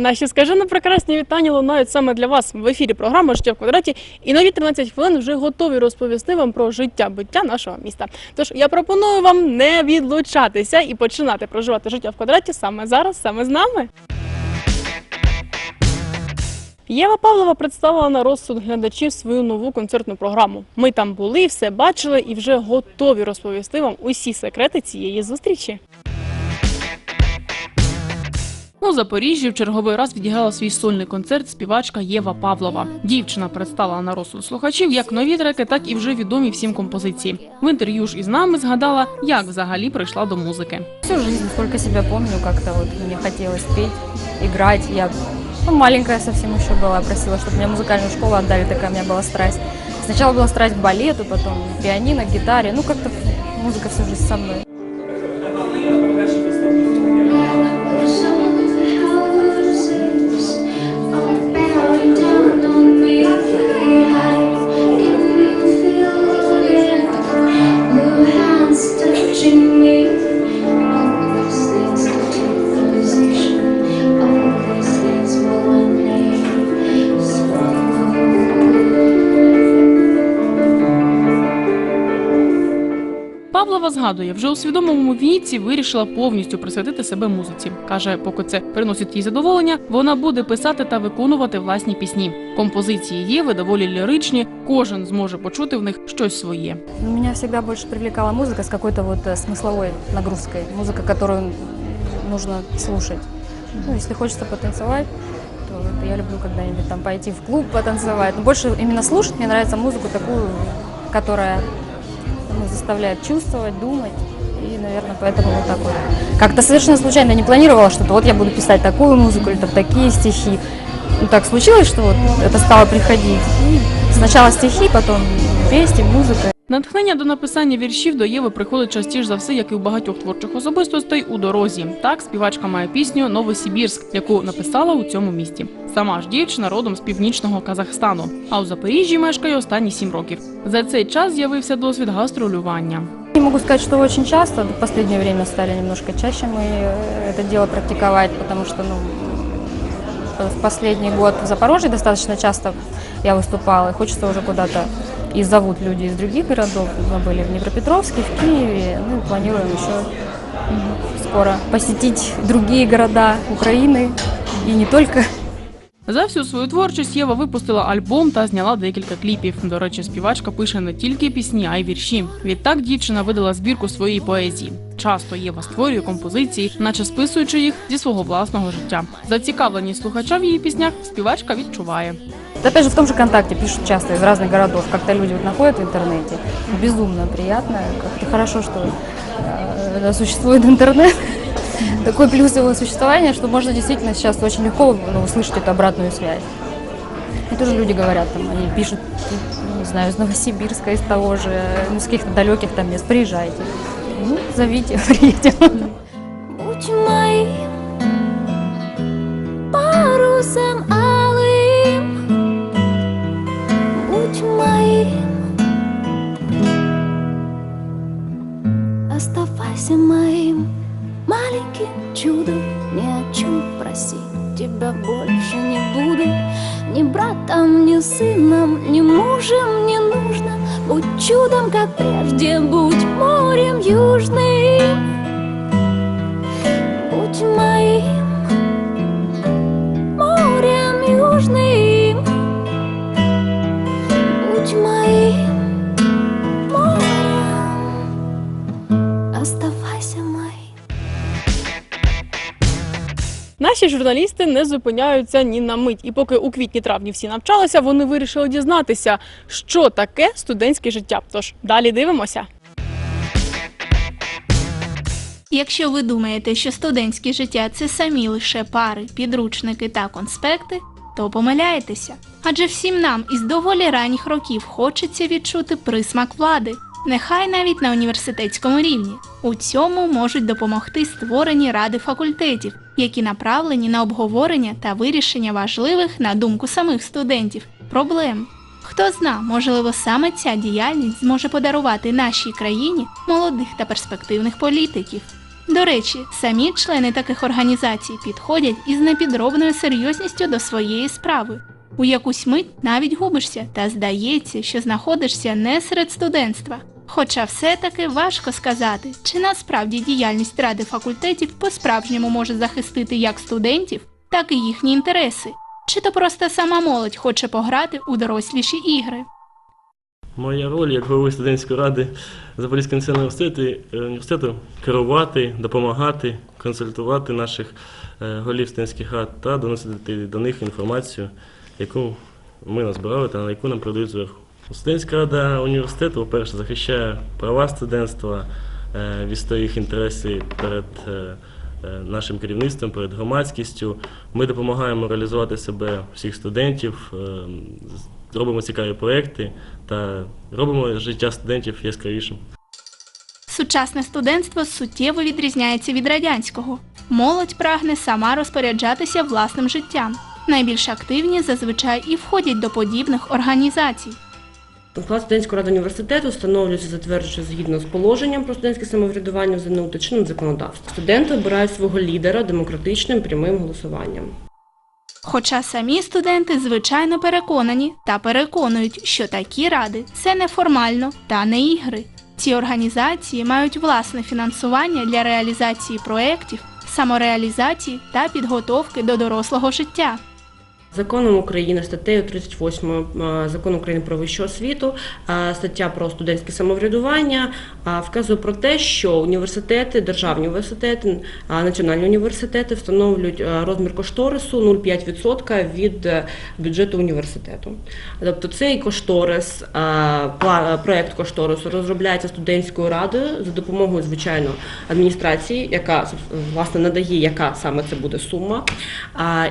Наші скажено прекрасні вітання лунають саме для вас в ефірі програма Життя в квадраті. І нові 13 хвилин вже готові розповісти вам про життя биття нашого міста. Тож я пропоную вам не відлучатися і починати проживати життя в квадраті саме зараз, саме з нами. Єва Павлова представила на розсуд глядачів свою нову концертну програму. Ми там були, все бачили і вже готові розповісти вам усі секрети цієї зустрічі. У Запоріжжі в черговий раз відіграла свій сольний концерт співачка Єва Павлова. Дівчина представила на розсуд слухачів як нові треки, так і вже відомі всім композиції. В інтерв'ю ж із нами згадала, як взагалі прийшла до музики. Всю жизнь, сколько себя помню, как-то вот мне хотелось петь, играть. Я ну, маленькая совсем еще была, просила, чтобы мне музыкальную школу отдали, такая у меня была страсть. Сначала была страсть к балету, потом пианино, гитаре. Ну, как-то музыка всю жизнь со мной. згадує, вже у свідомому віці вирішила повністю присвятити себе музиці. каже, поки це приносить їй задоволення, вона буде писати та виконувати власні пісні. Композиції Єви доволі ліричні, кожен зможе почути в них щось своє. Но Меня всегда больше привлекала музыка с какой-то вот э, смысловой нагрузкой. Музыка, которую нужно слушать. Ну, если хочется потанцевать, то вот я люблю когда-нибудь там пойти в клуб потанцевать. Но больше именно слушать мне нравится музыку такую, которая ну, заставляет чувствовать, думать. И, наверное, поэтому вот так вот. Как-то совершенно случайно я не планировала что-то. Вот я буду писать такую музыку или там такие стихи. Ну, так случилось, что вот это стало приходить. И сначала стихи, потом песни, музыка. Натхнення до написання віршів до Єви приходить частіше за все, як і у багатьох творчих особистостей у дорозі. Так, співачка має пісню Новосибірськ, яку написала у цьому місті. Сама ж дівчина родом з північного Казахстану, а у Запоріжжі мешкає останні сім років. За цей час з'явився досвід гастролювання. Не могу сказать, что очень часто, в последнее время стали немножко чаще мы э, это дело практиковать, потому что ну, в последний год в Запорожье достаточно часто я выступала, и хочется уже куда-то, и зовут люди из других городов, мы были в Днепропетровске, в Киеве, ну и планируем еще м, скоро посетить другие города Украины и не только. За всю свою творчість Єва випустила альбом та зняла декілька кліпів. До речі, співачка пише не тільки пісні, а й вірші. Відтак дівчина видала збірку своєї поезії. Часто Єва створює композиції, наче списуючи їх зі свого власного життя. Зацікавленість слухача в її піснях співачка відчуває. Опять же, в том же ВКонтакте пишут часто из разных городов, как-то люди вот находят в интернете. Безумно приятно, как-то хорошо, что э, существует интернет. Такой плюс его существования, что можно действительно сейчас очень легко ну, услышать эту обратную связь. И тоже люди говорят, там, они пишут, ну, не знаю, из Новосибирска, из того же, ну, с каких-то далеких там мест, приезжайте. Ну, зовите, приедем. Оставайся моим. Маленьким чудом, ни о чем просить тебя больше не буду, ни братом, ни сыном, ни мужем не нужно, будь чудом, как прежде, будь морем южным. Будь моим морем южным, будь моим Наші журналісти не зупиняються ні на мить. І поки у квітні-травні всі навчалися, вони вирішили дізнатися, що таке студентське життя. Тож далі дивимося. Якщо ви думаєте, що студентське життя це самі лише пари, підручники та конспекти, то помиляєтеся. Адже всім нам із доволі ранніх років хочеться відчути присмак влади, нехай навіть на університетському рівні. У цьому можуть допомогти створені ради факультетів, які направлені на обговорення та вирішення важливих, на думку самих студентів, проблем. Хто зна, можливо, саме ця діяльність зможе подарувати нашій країні молодих та перспективних політиків. До речі, самі члени таких організацій підходять із непідробною серйозністю до своєї справи. У якусь мить навіть губишся, та здається, що знаходишся не серед студентства. Хоча все-таки важко сказати, чи насправді діяльність ради факультетів по-справжньому може захистити як студентів, так і їхні інтереси, чи то просто сама молодь хоче пограти у доросліші ігри. Моя роль як голови студентської ради Запорізького національного університету, е, університету керувати, допомагати, консультувати наших е, голів студентських рад та доносити до них інформацію, яку ми назбирали та на яку нам передають зверху. Студентська рада університету, по-перше, захищає права студентства, е, відстоює їх інтереси перед е, е, нашим керівництвом, перед громадськістю. Ми допомагаємо реалізувати себе всіх студентів, робимо цікаві проекти та робимо життя студентів яскравішим. Сучасне студентство суттєво відрізняється від радянського. Молодь прагне сама розпоряджатися власним життям. Найбільш активні зазвичай і входять до подібних організацій. Склад студентської ради університету встановлюється, затверджується згідно з положенням про студентське самоврядування в ЗНУ законодавством. Студенти обирають свого лідера демократичним прямим голосуванням. Хоча самі студенти звичайно переконані та переконують, що такі ради це не формально та не ігри. Ці організації мають власне фінансування для реалізації проєктів, самореалізації та підготовки до дорослого життя. Законом України статтею 38 е, Закону України про вищу освіту, стаття про студентське самоврядування вказує про те, що університети, державні університети, національні університети встановлюють розмір кошторису 0,5% від е, бюджету університету. Тобто цей кошторис, е, проект кошторису розробляється студентською радою за допомогою звичайно адміністрації, яка власне надає, яка саме це буде сума.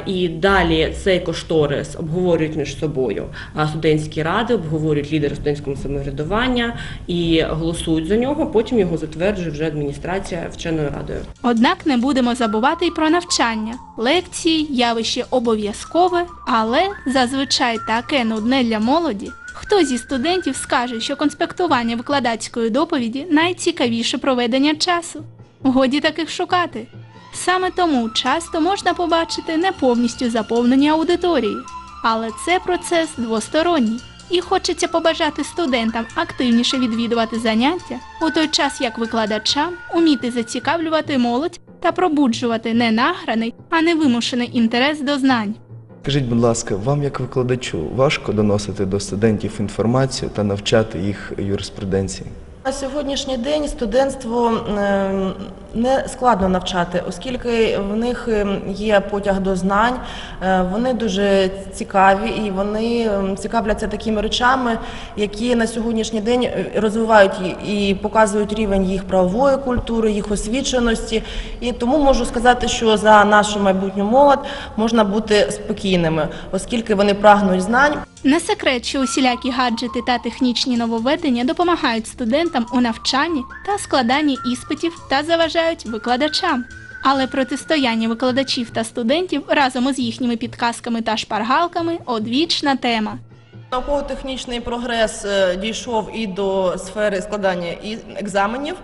І далі цей кошторис обговорюють між собою студентські ради, обговорюють лідери студентського самоврядування і голосують за нього. Потім його затверджує вже адміністрація вченою радою. Однак не будемо забувати й про навчання. Лекції явище обов'язкове, але зазвичай таке нудне для молоді. Хто зі студентів скаже, що конспектування викладацької доповіді найцікавіше проведення часу? Годі таких шукати. Саме тому часто можна побачити не повністю заповнені аудиторії, але це процес двосторонній. І хочеться побажати студентам активніше відвідувати заняття, у той час як викладачам уміти зацікавлювати молодь та пробуджувати не награний, а невимушений інтерес до знань. Скажіть, будь ласка, вам як викладачу важко доносити до студентів інформацію та навчати їх юриспруденції? На сьогоднішній день студентство е, не складно навчати, оскільки в них е, є потяг до знань, е, вони дуже цікаві і вони е, цікавляться такими речами, які на сьогоднішній день е, розвивають і показують рівень їх правової культури, їх освіченості. І тому можу сказати, що за нашу майбутню молодь можна бути спокійними, оскільки вони прагнуть знань. Не секрет, що усілякі гаджети та технічні нововведення допомагають студентам у навчанні та складанні іспитів та заважають викладачам. Але протистояння викладачів та студентів разом із їхніми підказками та шпаргалками одвічна тема. Науково-технічний прогрес е, дійшов і до сфери складання екзаменів,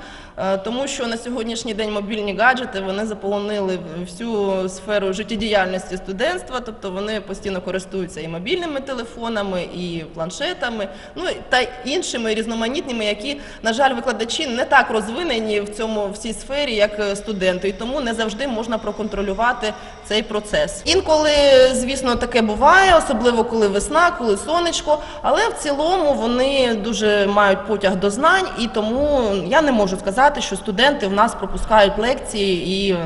тому що на сьогоднішній день мобільні гаджети вони заполонили всю сферу життєдіяльності студентства, тобто вони постійно користуються і мобільними телефонами, і планшетами, ну та іншими різноманітними, які, на жаль, викладачі не так розвинені в цьому в сфері, як е, студенти, і тому не завжди можна проконтролювати цей процес. Інколи, звісно, таке буває, особливо коли весна, коли сонечко, але в цілому вони дуже мають потяг до знань, і тому я не можу сказати, що студенти в нас пропускають лекції і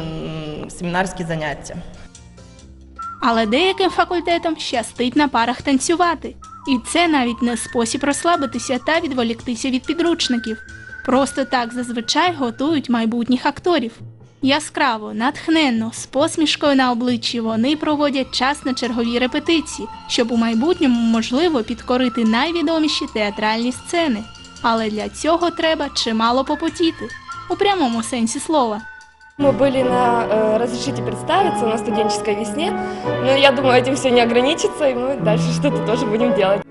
семінарські заняття. Але деяким факультетам щастить на парах танцювати. І це навіть не спосіб розслабитися та відволіктися від підручників. Просто так зазвичай готують майбутніх акторів. Яскраво, натхненно, з посмішкою на обличчі вони проводять час на чергові репетиції, щоб у майбутньому можливо підкорити найвідоміші театральні сцени. Але для цього треба чимало попотіти у прямому сенсі слова. Мы были на э, «Разрешите представиться» на студенческой весне, но я думаю, этим все не ограничится, и мы дальше что-то тоже будем делать.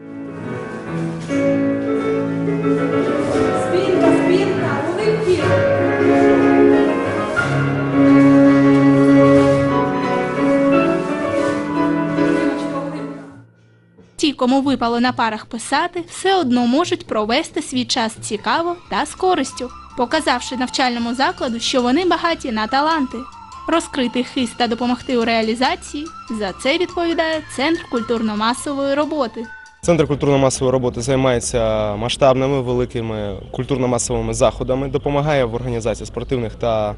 Кому випало на парах писати, все одно можуть провести свій час цікаво та з користю, показавши навчальному закладу, що вони багаті на таланти. Розкрити хист та допомогти у реалізації за це відповідає Центр культурно-масової роботи. Центр культурно-масової роботи займається масштабними великими культурно-масовими заходами, допомагає в організації спортивних та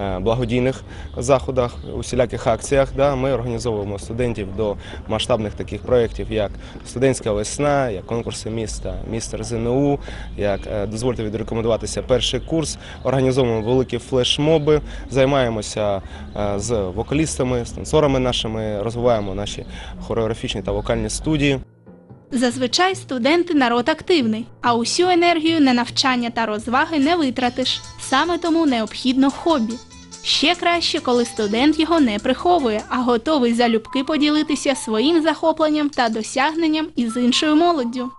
е, благодійних заходах, усіляких акціях. Ми організовуємо студентів до масштабних таких проєктів, як студентська весна, як конкурси міста, містер ЗНУ, як е, дозвольте відрекомендуватися перший курс. Організовуємо великі флешмоби, займаємося е, з вокалістами, з танцорами нашими, розвиваємо наші хореографічні та вокальні студії. Зазвичай студенти народ активний, а усю енергію на навчання та розваги не витратиш. Саме тому необхідно хобі. Ще краще, коли студент його не приховує, а готовий залюбки поділитися своїм захопленням та досягненням із іншою молоддю.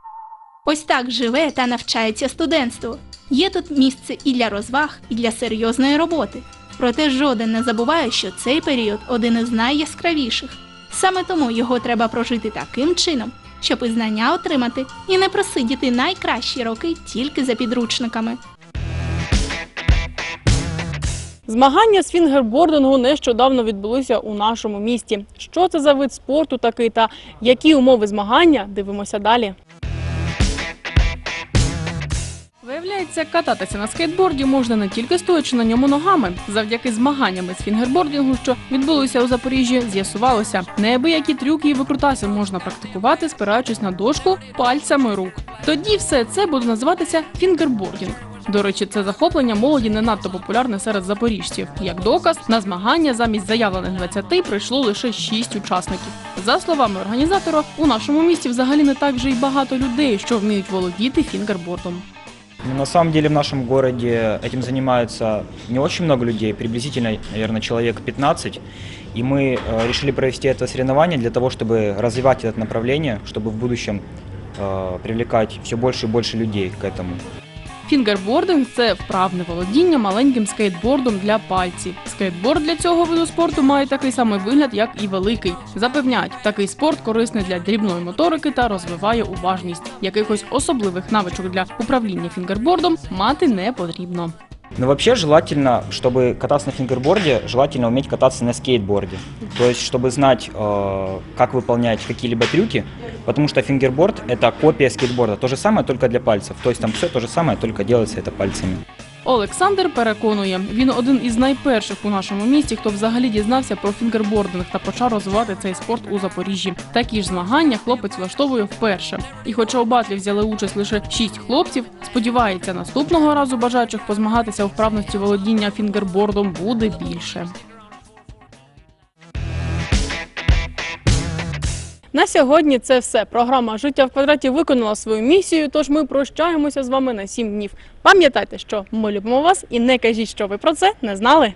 Ось так живе та навчається студентство. Є тут місце і для розваг, і для серйозної роботи. Проте жоден не забуває, що цей період один із найяскравіших. Саме тому його треба прожити таким чином, щоб і знання отримати, і не просидіти найкращі роки тільки за підручниками. Змагання з фінгербордингу нещодавно відбулися у нашому місті. Що це за вид спорту такий та які умови змагання? Дивимося далі. Виявляється, кататися на скейтборді можна не тільки стоячи на ньому ногами. Завдяки змаганням із фінгербордингу, що відбулися у Запоріжжі, з'ясувалося, неабиякі трюки і викрутаси можна практикувати, спираючись на дошку пальцями рук. Тоді все це буде називатися фінгербордінг. До речі, це захоплення молоді не надто популярне серед запоріжців. Як доказ, на змагання замість заявлених 20 прийшло лише 6 учасників. За словами організатора, у нашому місті взагалі не так вже й багато людей, що вміють володіти фінгербордом. Ну, На самом деле в нашем городе этим занимаются не очень много людей, приблизительно, наверное, человек 15. И мы э, решили провести это соревнование для того, чтобы развивать это направление, чтобы в будущем э, привлекать все больше и больше людей к этому. Фінгербординг це вправне володіння маленьким скейтбордом для пальців. Скейтборд для цього виду спорту має такий самий вигляд, як і великий. Запевняють, такий спорт корисний для дрібної моторики та розвиває уважність. Якихось особливих навичок для управління фінгербордом мати не потрібно. Но вообще желательно, чтобы кататься на фингерборде, желательно уметь кататься на скейтборде. То есть, чтобы знать, э, как выполнять какие-либо трюки, потому что фингерборд – это копия скейтборда. То же самое, только для пальцев. То есть там все то же самое, только делается это пальцами. Олександр переконує, він один із найперших у нашому місті, хто взагалі дізнався про фінгербординг та почав розвивати цей спорт у Запоріжжі. Такі ж змагання хлопець влаштовує вперше. І хоча у батлі взяли участь лише шість хлопців, сподівається, наступного разу бажаючих позмагатися у вправності володіння фінгербордом буде більше. На сьогодні це все. Програма Життя в квадраті виконала свою місію. Тож ми прощаємося з вами на сім днів. Пам'ятайте, що ми любимо вас і не кажіть, що ви про це не знали.